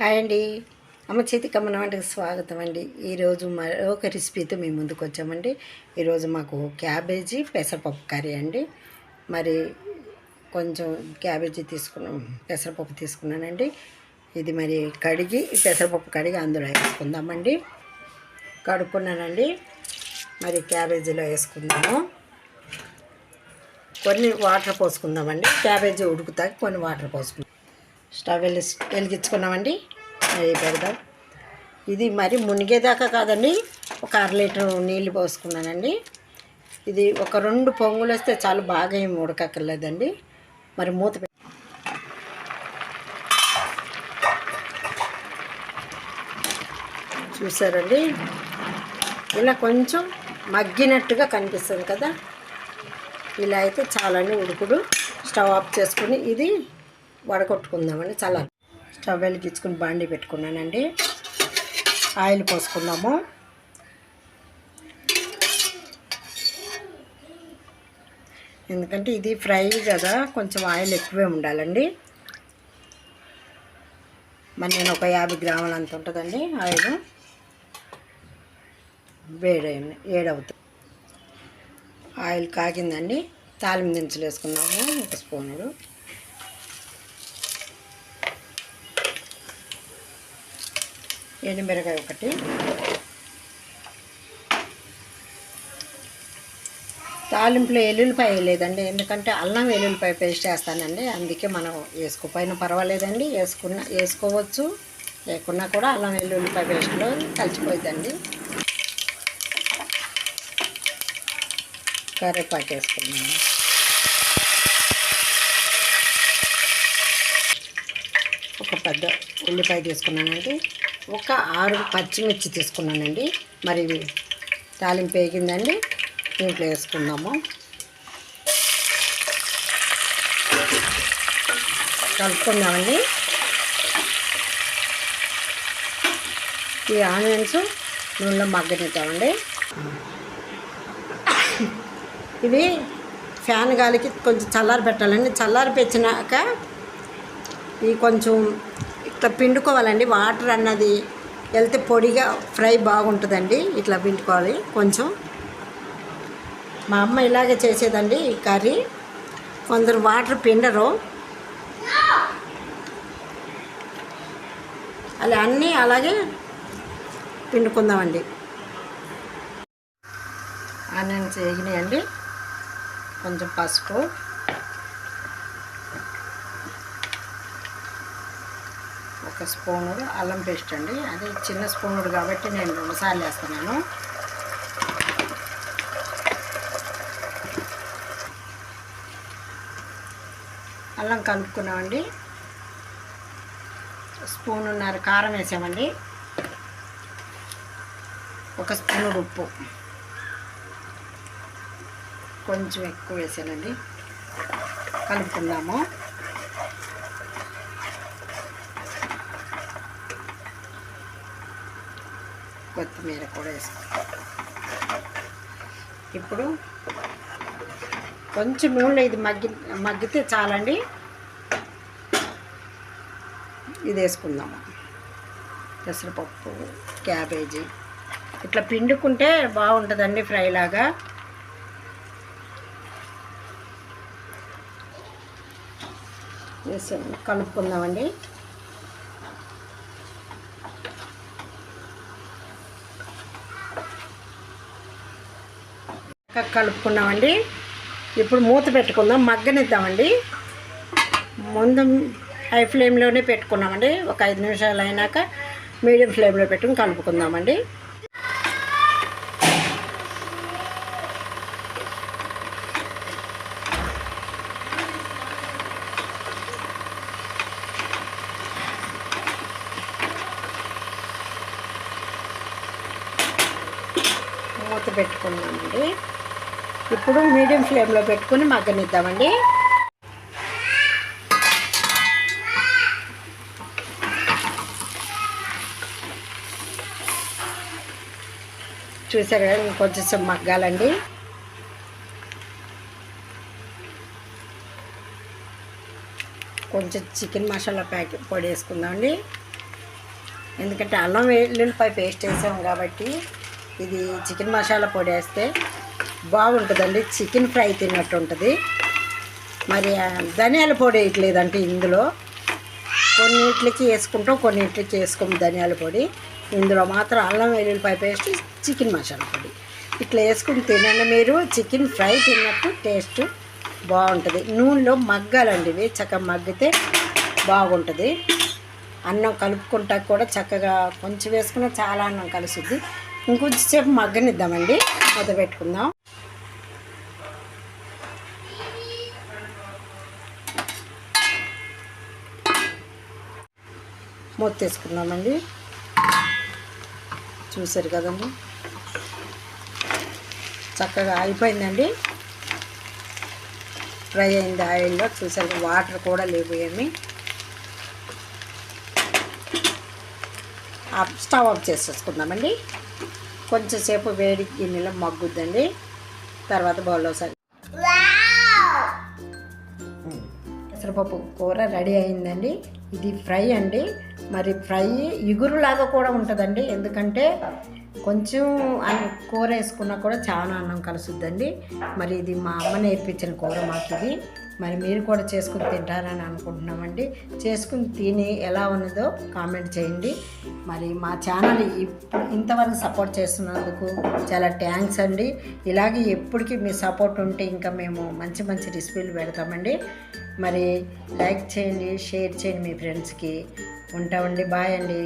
Hi అండి. అమ్మ చేతి కమ్మన వంటకి స్వాగతం అండి. ఈరోజు మరొక రెసిపీతో మేము ముందుకు వచ్చామండి. ఈరోజు మాకు క్యాబేజీ పెసరపప్పు కర్రీ అండి. మరి కొంచెం క్యాబేజీ తీసుకున్నాం పెసరపప్పు తీసుకున్నానండి. ఇది మరి కడిగి పెసరపప్పు కడిగి అందులో వేసుకుందామండి. కడుక్కున్నానండి. మరి క్యాబేజీలో వేసుకుందాము. కొన్ని వాటర్ పోసుకుందామండి. క్యాబేజీ ఉడుకుతాక కొన్ని వాటర్ పోసుకుందాం. స్టవ్ వెలి వెలిగించుకున్నామండి. అది పెడదాం. ఇది మరి మునిగేదాకా కాదండి. ఒక అర లీటర్ నీళ్ళు పోసుకున్నానండి. ఇది ఒక రెండు పొంగులు వస్తే చాలా బాగా ఏమి ఉడకక్కర్లేదండి. మరి మూత చూసారండి? ఇలా కొంచెం మగ్గినట్టుగా కనిపిస్తుంది కదా. ఇలా అయితే చాలానే ఉడుకుడు. స్టవ్ ఆఫ్ చేసుకుని ఇది వడగొట్టుకుందామండి చాలా స్టవ్ వెలిగించుకుని బాండి పెట్టుకున్నానండి. ఆయిల్ పోసుకుందాము. ఎందుకంటే ఇది ఫ్రై కదా కొంచెం ఆయిల్ ఎక్కువే ఉండాలండి. మరి నేను ఒక యాభై గ్రాములు అంత ఉంటుందండి ఆయిల్. వేడైంది ఏడవుతుంది ఆయిల్ కాగిందండి. తాలింపు దినుసులు వేసుకున్నాము ఒక స్పూనుడు ఎండుమిరకాయ ఒకటి. తాలింపులో ఎల్లుల్లిపాయ వేయలేదండి. ఎందుకంటే అల్లం వెల్లుల్లిపాయ పేస్ట్ వేస్తానండి అందుకే మనం వేసుకోపోయినా పర్వాలేదండి. వేసుకున్న వేసుకోవచ్చు. లేకున్నా కూడా అల్లం వెల్లుల్లిపాయ పేస్ట్లో కలిసిపోతుందండి కరివేపాకు వేసుకున్నాను. ఒక పెద్ద ఉల్లిపాయ తీసుకున్నానండి. ఒక ఆరు పచ్చిమిర్చి తీసుకున్నానండి. మరి తాలింపు వేగిందండి. దీంట్లో వేసుకుందాము. కలుపుకుందామండి. ఈ ఆనియన్స్ నూనెలో మగ్గనిద్దామండి. ఇవి ఫ్యాన్ గాలికి కొంచెం చల్లారి పెట్టాలండి చల్లారి పెట్టినాక ఇవి కొంచెం ఇట్లా పిండుకోవాలండి. వాటర్ అన్నది వెళ్తే పొడిగా ఫ్రై బాగుంటుందండి. ఇట్లా పిండుకోవాలి కొంచెం. మా అమ్మ ఇలాగే చేసేదండి ఈ కర్రీ. కొందరు వాటర్ పిండరు. అలా అన్నీ అలాగే పిండుకుందామండి. ఆనియన్స్ వేగినాయండి కొంచెం పసుపు. ఒక స్పూను అల్లం పేస్ట్ అండి. అది చిన్న స్పూనుడు కాబట్టి నేను రెండుసార్లు వేస్తున్నాను. అల్లం కలుపుకున్నామండి. స్పూనున్నర కారం వేసామండి. ఒక స్పూను ఉప్పు. కొంచెం ఎక్కువ వేసానండి. కలుపుకుందాము. కొత్తిమీర కూడా వేసుకోవాలి. ఇప్పుడు కొంచెం నూనె ఇది మగ్గి మగ్గితే చాలండి. ఇది వేసుకుందాము. పెసరపప్పు క్యాబేజీ. ఇట్లా పిండుకుంటే బాగుంటుందండి ఫ్రై లాగా. వేసి కలుపుకుందామండి. కలుపుకున్నామండి. ఇప్పుడు మూత పెట్టుకుందాం మగ్గనిద్దామండి. ముందు హై ఫ్లేమ్లోనే పెట్టుకున్నామండి. ఒక ఐదు నిమిషాలు అయినాక మీడియం ఫ్లేమ్లో పెట్టుకుని కలుపుకుందామండి. మూత పెట్టుకున్నామండి. ఇప్పుడు మీడియం ఫ్లేమ్లో పెట్టుకుని మగ్గనిద్దామండి. చూసారు కదా ఇంకొంచెం మగ్గాలండి. కొంచెం చికెన్ మసాలా ప్యాకెట్ పొడి వేసుకుందామండి. ఎందుకంటే అల్లం వెల్లుల్లిపాయ పేస్ట్ వేసాం కాబట్టి ఇది చికెన్ మసాలా పొడి వేస్తే బాగుంటుందండి. చికెన్ ఫ్రై తిన్నట్టు ఉంటుంది మరి ధనియాల పొడి వేయట్లేదంటే ఇందులో. కొన్నిట్లకి వేసుకుంటాం కొన్నిట్లకి వేసుకోము ధనియాల పొడి. ఇందులో మాత్రం అల్లం వెల్లుల్లిపాయ పేస్ట్ చికెన్ మసాలా పొడి. ఇట్లా వేసుకుని తినండి మీరు. చికెన్ ఫ్రై తిన్నట్టు టేస్ట్ బాగుంటుంది. నూనెలో మగ్గాలండి ఇవి. చక్కగా మగ్గితే బాగుంటుంది. అన్నం కలుపుకుంటా కూడా చక్కగా కొంచెం వేసుకున్న చాలా అన్నం కలుసుద్ది ఇంకొంచెం సేపు మగ్గనిద్దామండి. మొదలు పెట్టుకుందాం. మూత తీసుకుందామండి చూసారు కదండి. చక్కగా అయిపోయిందండి. ఫ్రై అయింది ఆయిల్లో. చూసారు వాటర్ కూడా లేవు ఏమి. స్టవ్ ఆఫ్ చేసేసుకుందామండి. కొంచెం సేపు వేడి గిన్నెలో మగ్గుద్దండి. తర్వాత బౌల్లో సరి పెసరపప్పు కూర రెడీ అయిందండి. ఇది ఫ్రై అండి. మరి ఫ్రై ఇగురులాగా కూడా ఉంటుందండి. ఎందుకంటే కొంచెం కూర వేసుకున్నా కూడా చాలా అన్నం కలుసుద్దండి. మరి ఇది మా అమ్మ నేర్పించిన కూర మాకు ఇది. మరి మీరు కూడా చేసుకుని తింటారని అనుకుంటున్నామండి. చేసుకుని తిని ఎలా ఉన్నదో కామెంట్ చేయండి. మరి మా ఛానల్ ఇప్పుడు ఇంతవరకు సపోర్ట్ చేస్తున్నందుకు చాలా థ్యాంక్స్ అండి. ఇలాగే ఎప్పటికీ మీ సపోర్ట్ ఉంటే ఇంకా మేము మంచి మంచి రెసిపీలు పెడతామండి. మరి లైక్ చేయండి షేర్ చేయండి మీ ఫ్రెండ్స్కి. ఉంటామండి బాయ్ అండి.